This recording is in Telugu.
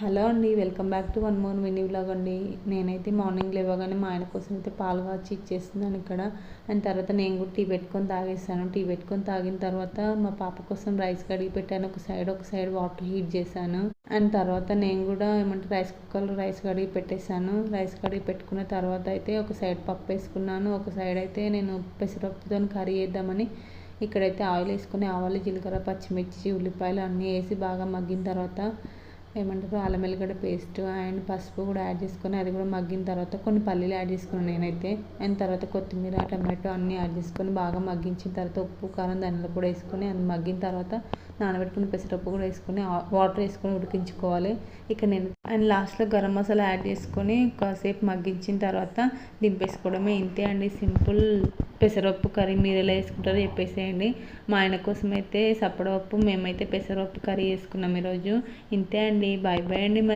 హలో అండి welcome back to one more mini vlog అండి. నేనైతే మార్నింగ్ లేవగానే మా ఆయన కోసం అయితే పాలు కాచి ఇచ్చేస్తున్నాను ఇక్కడ. అండ్ తర్వాత నేను కూడా టీ పెట్టుకొని తాగేస్తాను టీ పెట్టుకొని తాగిన తర్వాత మా పాప కోసం రైస్ కడిగి పెట్టాను. ఒక సైడ్ ఒక సైడ్ వాటర్ హీట్ చేశాను. అండ్ తర్వాత నేను కూడా ఏమంటే రైస్ కుక్కర్లో రైస్ కడిగి పెట్టేశాను. రైస్ కడిగి పెట్టుకున్న తర్వాత అయితే ఒక సైడ్ పప్పు వేసుకున్నాను. ఒక సైడ్ అయితే నేను పెసరపప్పుతో కర్రీ వేద్దామని ఇక్కడైతే ఆయిల్ వేసుకుని ఆవాలు జీలకర్ర పచ్చిమిర్చి ఉల్లిపాయలు అన్నీ వేసి బాగా మగ్గిన తర్వాత ఏమంటారు అల్లం వెల్లిగడ్డ పేస్ట్ అండ్ పసుపు కూడా యాడ్ చేసుకొని అది కూడా మగ్గిన తర్వాత కొన్ని పల్లీలు యాడ్ చేసుకున్నాను నేనైతే. అండ్ తర్వాత కొత్తిమీర టమాటో అన్నీ యాడ్ చేసుకొని బాగా మగ్గించిన తర్వాత ఉప్పు కారం ధనియాలు కూడా వేసుకొని అది మగ్గిన తర్వాత నానబెట్టుకుని పెసరపప్పు కూడా వేసుకొని వాటర్ వేసుకొని ఉడికించుకోవాలి. ఇక నేను అండ్ లాస్ట్లో గరం మసాలా యాడ్ చేసుకొని కాసేపు మగ్గించిన తర్వాత దింపేసుకోవడమే. ఇంతే అండి సింపుల్. పెసరపప్పు కర్రీ మీరు ఎలా వేసుకుంటారో చెప్పేసేయండి. మా ఆయన కోసం అయితే సప్పడపప్పు మేమైతే పెసరపప్పు కర్రీ వేసుకున్నాం ఈరోజు. ఇంతే అండి. బాయ్ బాయ్ అండి